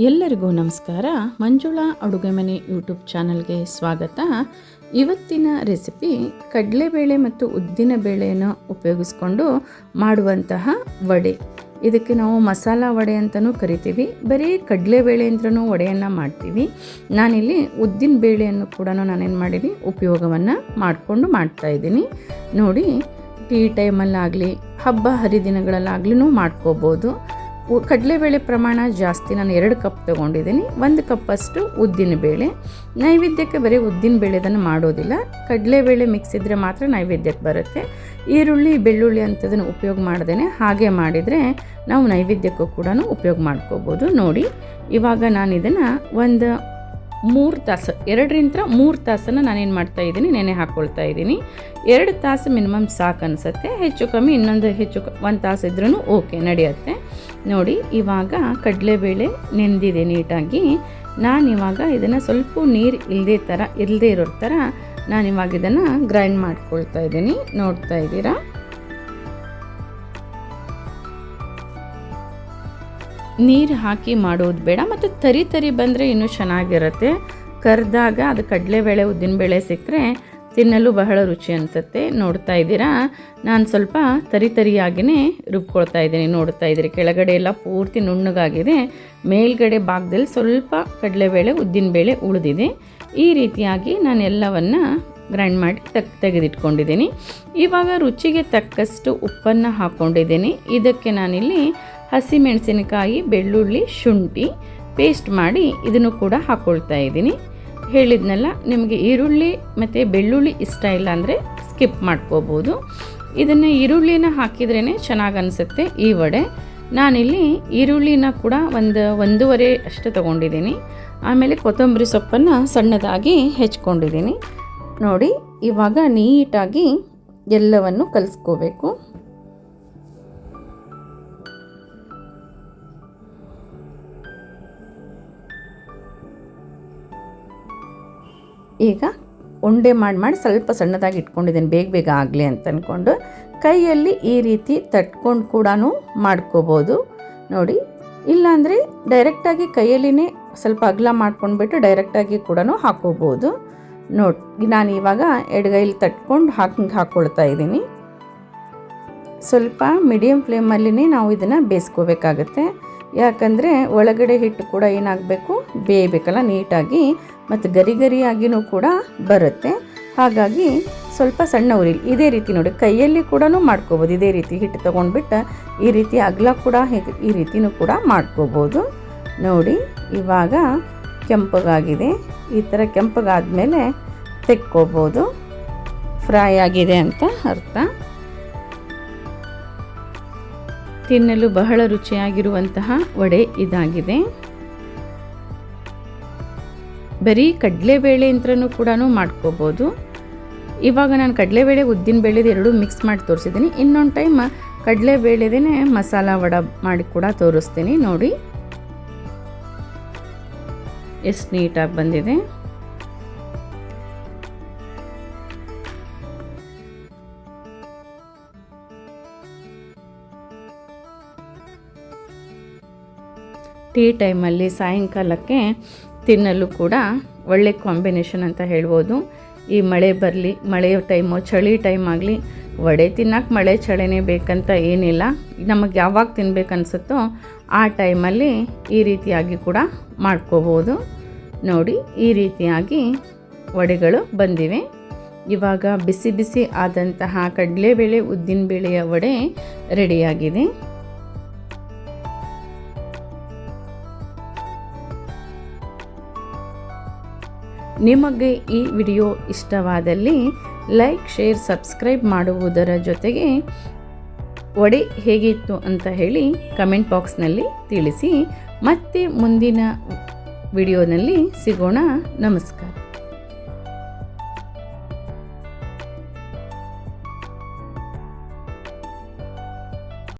ಎಲ್ಲರಿಗೂ ನಮಸ್ಕಾರ. ಮಂಜುಳಾ ಅಡುಗೆ ಮನೆ ಯೂಟ್ಯೂಬ್ ಚಾನಲ್ಗೆ ಸ್ವಾಗತ. ಇವತ್ತಿನ ರೆಸಿಪಿ ಕಡಲೆಬೇಳೆ ಮತ್ತು ಉದ್ದಿನ ಬೇಳೆಯನ್ನು ಉಪಯೋಗಿಸ್ಕೊಂಡು ಮಾಡುವಂತಹ ವಡೆ. ಇದಕ್ಕೆ ನಾವು ಮಸಾಲ ವಡೆ ಅಂತಲೂ ಕರಿತೀವಿ. ಬರೀ ಕಡಲೆಬೇಳೆ ಅಂತಲೂ ವಡೆಯನ್ನು ಮಾಡ್ತೀವಿ. ನಾನಿಲ್ಲಿ ಉದ್ದಿನ ಬೇಳೆಯನ್ನು ಕೂಡ ನಾನೇನು ಮಾಡೀನಿ, ಉಪಯೋಗವನ್ನು ಮಾಡಿಕೊಂಡು ಮಾಡ್ತಾಯಿದ್ದೀನಿ ನೋಡಿ, ಟೀ ಟೈಮಲ್ಲಾಗಲಿ, ಹಬ್ಬ ಹರಿದಿನಗಳಲ್ಲಾಗ್ಲೂ ಮಾಡ್ಕೋಬೋದು. ಕಡಲೆಬೇಳೆ ಪ್ರಮಾಣ ಜಾಸ್ತಿ ನಾನು ಎರಡು ಕಪ್ ತಗೊಂಡಿದ್ದೀನಿ. ಒಂದು ಕಪ್ಪಷ್ಟು ಉದ್ದಿನ ಬೇಳೆ. ನೈವೇದ್ಯಕ್ಕೆ ಬರೀ ಉದ್ದಿನ ಬೇಳೆದನ್ನು ಮಾಡೋದಿಲ್ಲ. ಕಡಲೆಬೇಳೆ ಮಿಕ್ಸ್ ಇದ್ದರೆ ಮಾತ್ರ ನೈವೇದ್ಯಕ್ಕೆ ಬರುತ್ತೆ. ಈರುಳ್ಳಿ, ಬೆಳ್ಳುಳ್ಳಿ ಅಂಥದನ್ನು ಉಪಯೋಗ ಮಾಡ್ದೇ ಹಾಗೆ ಮಾಡಿದರೆ ನಾವು ನೈವೇದ್ಯಕ್ಕೂ ಕೂಡ ಉಪಯೋಗ ಮಾಡ್ಕೋಬೋದು. ನೋಡಿ, ಇವಾಗ ನಾನು ಇದನ್ನು ಒಂದು ಮೂರು ತಾಸು, ಎರಡರಿಂದ ಮೂರು ತಾಸನ್ನು ನಾನೇನು ಮಾಡ್ತಾ ಇದ್ದೀನಿ, ನೆನೆ ಹಾಕ್ಕೊಳ್ತಾ ಇದ್ದೀನಿ. ಎರಡು ತಾಸು ಮಿನಿಮಮ್ ಸಾಕು ಅನಿಸುತ್ತೆ ಹೆಚ್ಚು ಕಮ್ಮಿ ಇನ್ನೊಂದು ಹೆಚ್ಚು ಒಂದು ತಾಸು ಇದ್ರೂ ಓಕೆ, ನಡೆಯುತ್ತೆ. ನೋಡಿ, ಇವಾಗ ಕಡಲೆಬೇಳೆ ನೆಂದಿದೆ ನೀಟಾಗಿ. ನಾನಿವಾಗ ಇದನ್ನು ಸ್ವಲ್ಪ ನೀರು ಇಲ್ಲದೇ ಥರ ಇಲ್ಲದೇ ಇರೋ ಥರ ನಾನು ಇವಾಗ ಇದನ್ನು ಗ್ರೈಂಡ್ ಮಾಡ್ಕೊಳ್ತಾ ಇದ್ದೀನಿ. ನೋಡ್ತಾ ಇದ್ದೀರಾ? ನೀರು ಹಾಕಿ ಮಾಡೋದು ಬೇಡ, ಮತ್ತು ತರಿ ತರಿ ಬಂದರೆ ಇನ್ನೂ ಚೆನ್ನಾಗಿರುತ್ತೆ. ಕರೆದಾಗ ಅದು ಕಡಲೆಬೇಳೆ, ಉದ್ದಿನಬೇಳೆ ಸಿಕ್ಕರೆ ತಿನ್ನಲು ಬಹಳ ರುಚಿ ಅನಿಸುತ್ತೆ. ನೋಡ್ತಾ ಇದ್ದೀರಾ? ನಾನು ಸ್ವಲ್ಪ ತರಿ ತರಿಯಾಗಿಯೇ ರುಬ್ಕೊಳ್ತಾ ಇದ್ದೀನಿ, ನೋಡ್ತಾ ಇದ್ದೀರಿ. ಕೆಳಗಡೆ ಎಲ್ಲ ಪೂರ್ತಿ ನುಣ್ಣಗಾಗಿದೆ. ಮೇಲ್ಗಡೆ ಭಾಗದಲ್ಲಿ ಸ್ವಲ್ಪ ಕಡಲೆಬೇಳೆ, ಉದ್ದಿನಬೇಳೆ ಉಳಿದಿದೆ. ಈ ರೀತಿಯಾಗಿ ನಾನು ಎಲ್ಲವನ್ನು ಗ್ರೈಂಡ್ ಮಾಡಿ ತಕ್ ತೆಗೆದಿಟ್ಕೊಂಡಿದ್ದೀನಿ. ಇವಾಗ ರುಚಿಗೆ ತಕ್ಕಷ್ಟು ಉಪ್ಪನ್ನು ಹಾಕ್ಕೊಂಡಿದ್ದೀನಿ ಇದಕ್ಕೆ ನಾನಿಲ್ಲಿ ಹಸಿಮೆಣಸಿನಕಾಯಿ, ಬೆಳ್ಳುಳ್ಳಿ, ಶುಂಠಿ ಪೇಸ್ಟ್ ಮಾಡಿ ಇದನ್ನು ಕೂಡ ಹಾಕ್ಕೊಳ್ತಾ ಇದ್ದೀನಿ. ಹೇಳಿದ್ನಲ್ಲ, ನಿಮಗೆ ಈರುಳ್ಳಿ ಮತ್ತು ಬೆಳ್ಳುಳ್ಳಿ ಇಷ್ಟ ಇಲ್ಲ ಅಂದರೆ ಸ್ಕಿಪ್ ಮಾಡ್ಕೋಬೋದು. ಇದನ್ನು ಈರುಳ್ಳಿನ ಹಾಕಿದ್ರೇ ಚೆನ್ನಾಗಿ ಅನಿಸುತ್ತೆ ಈ ವಡೆ. ನಾನಿಲ್ಲಿ ಈರುಳ್ಳಿನ ಕೂಡ ಒಂದು ಒಂದೂವರೆ ಅಷ್ಟು ತೊಗೊಂಡಿದ್ದೀನಿ. ಆಮೇಲೆ ಕೊತ್ತಂಬರಿ ಸೊಪ್ಪನ್ನು ಸಣ್ಣದಾಗಿ ಹೆಚ್ಕೊಂಡಿದ್ದೀನಿ. ನೋಡಿ, ಇವಾಗ ನೀಟಾಗಿ ಎಲ್ಲವನ್ನು ಕಲಿಸ್ಕೋಬೇಕು. ಈಗ ಉಂಡೆ ಮಾಡಿ ಮಾಡಿ ಸ್ವಲ್ಪ ಸಣ್ಣದಾಗಿ ಇಟ್ಕೊಂಡಿದ್ದೀನಿ, ಬೇಗ ಬೇಗ ಆಗಲಿ ಅಂತ ಅಂದ್ಕೊಂಡು ಕೈಯಲ್ಲಿ ಈ ರೀತಿ ತಟ್ಕೊಂಡು ಕೂಡ ಮಾಡ್ಕೋಬೋದು. ನೋಡಿ, ಇಲ್ಲಾಂದರೆ ಡೈರೆಕ್ಟಾಗಿ ಕೈಯಲ್ಲಿನೇ ಸ್ವಲ್ಪ ಅಗಲ ಮಾಡ್ಕೊಂಡ್ಬಿಟ್ಟು ಡೈರೆಕ್ಟಾಗಿ ಕೂಡ ಹಾಕೋಬೋದು. ನೋಡಿ, ನಾನು ಇವಾಗ ಎಡಗೈಲಿ ತಟ್ಕೊಂಡು ಹಾಕಿ ಹಾಕ್ಕೊಳ್ತಾ ಇದ್ದೀನಿ. ಸ್ವಲ್ಪ ಮೀಡಿಯಮ್ ಫ್ಲೇಮಲ್ಲಿನೇ ನಾವು ಇದನ್ನು ಬೇಯಿಸ್ಕೋಬೇಕಾಗತ್ತೆ. ಯಾಕಂದರೆ ಒಳಗಡೆ ಹಿಟ್ಟು ಕೂಡ ಏನಾಗಬೇಕು? ಬೇಯಬೇಕಲ್ಲ ನೀಟಾಗಿ. ಮತ್ತು ಗರಿ ಗರಿಯಾಗಿಯೂ ಕೂಡ ಬರುತ್ತೆ. ಹಾಗಾಗಿ ಸ್ವಲ್ಪ ಸಣ್ಣ ಉರಿ ಇದೇ ರೀತಿ ನೋಡಿ, ಕೈಯಲ್ಲಿ ಕೂಡ ಮಾಡ್ಕೋಬೋದು. ಇದೇ ರೀತಿ ಹಿಟ್ಟು ತೊಗೊಂಡ್ಬಿಟ್ಟು ಈ ರೀತಿ ಅಗಲ ಕೂಡ ಈ ರೀತಿನೂ ಕೂಡ ಮಾಡ್ಕೋಬೋದು. ನೋಡಿ, ಇವಾಗ ಕೆಂಪಗಾಗಿದೆ. ಈ ಥರ ಕೆಂಪಗಾದ್ಮೇಲೆ ತೆಕ್ಕೋಬೋದು. ಫ್ರೈ ಆಗಿದೆ ಅಂತ ಅರ್ಥ. ತಿನ್ನಲು ಬಹಳ ರುಚಿಯಾಗಿರುವಂತಹ ವಡೆ ಇದಾಗಿದೆ. ಬರೀ ಕಡಲೆಬೇಳೆ ಅಂತ್ರೂ ಕೂಡ ಮಾಡ್ಕೋಬೋದು. ಇವಾಗ ನಾನು ಕಡಲೆಬೇಳೆ ಉದ್ದಿನಬೇಳೆದು ಎರಡೂ ಮಿಕ್ಸ್ ಮಾಡಿ ತೋರಿಸಿದ್ದೀನಿ ಇನ್ನೊಂದು ಟೈಮ್ ಕಡಲೆಬೇಳೆದೇ ಮಸಾಲ ವಡ ಮಾಡಿ ಕೂಡ ತೋರಿಸ್ತೀನಿ ನೋಡಿ. ಎಷ್ಟು ನೀಟಾಗಿ ಬಂದಿದೆ. ಟೀ ಟೈಮಲ್ಲಿ ಸಾಯಂಕಾಲಕ್ಕೆ ತಿನ್ನಲು ಕೂಡ ಒಳ್ಳೆ ಕಾಂಬಿನೇಷನ್ ಅಂತ ಹೇಳ್ಬೋದು. ಈ ಮಳೆ ಬರಲಿ, ಮಳೆ ಟೈಮು, ಚಳಿ ಟೈಮ್ ಆಗಲಿ, ವಡೆ ತಿನ್ನಕ್ಕೆ ಮಳೆ ಚಳಿನೇ ಬೇಕಂತ ಏನಿಲ್ಲ. ನಮಗೆ ಯಾವಾಗ ತಿನ್ಬೇಕನ್ಸುತ್ತೋ ಆ ಟೈಮಲ್ಲಿ ಈ ರೀತಿಯಾಗಿ ಕೂಡ ಮಾಡ್ಕೋಬೋದು. ನೋಡಿ, ಈ ರೀತಿಯಾಗಿ ವಡೆಗಳು ಬಂದಿವೆ. ಇವಾಗ ಬಿಸಿ ಬಿಸಿ ಆದಂತಹ ಕಡಲೆಬೇಳೆ, ಉದ್ದಿನಬೇಳೆಯ ವಡೆ ರೆಡಿಯಾಗಿದೆ. ನಿಮಗೆ ಈ ವಿಡಿಯೋ ಇಷ್ಟವಾದಲ್ಲಿ ಲೈಕ್, ಶೇರ್, ಸಬ್ಸ್ಕ್ರೈಬ್ ಮಾಡುವುದರ ಜೊತೆಗೆ ಒಡೆ ಹೇಗಿತ್ತು ಅಂತ ಹೇಳಿ ಕಮೆಂಟ್ ಬಾಕ್ಸ್ನಲ್ಲಿ ತಿಳಿಸಿ. ಮತ್ತೆ ಮುಂದಿನ ವಿಡಿಯೋನಲ್ಲಿ ಸಿಗೋಣ. ನಮಸ್ಕಾರ.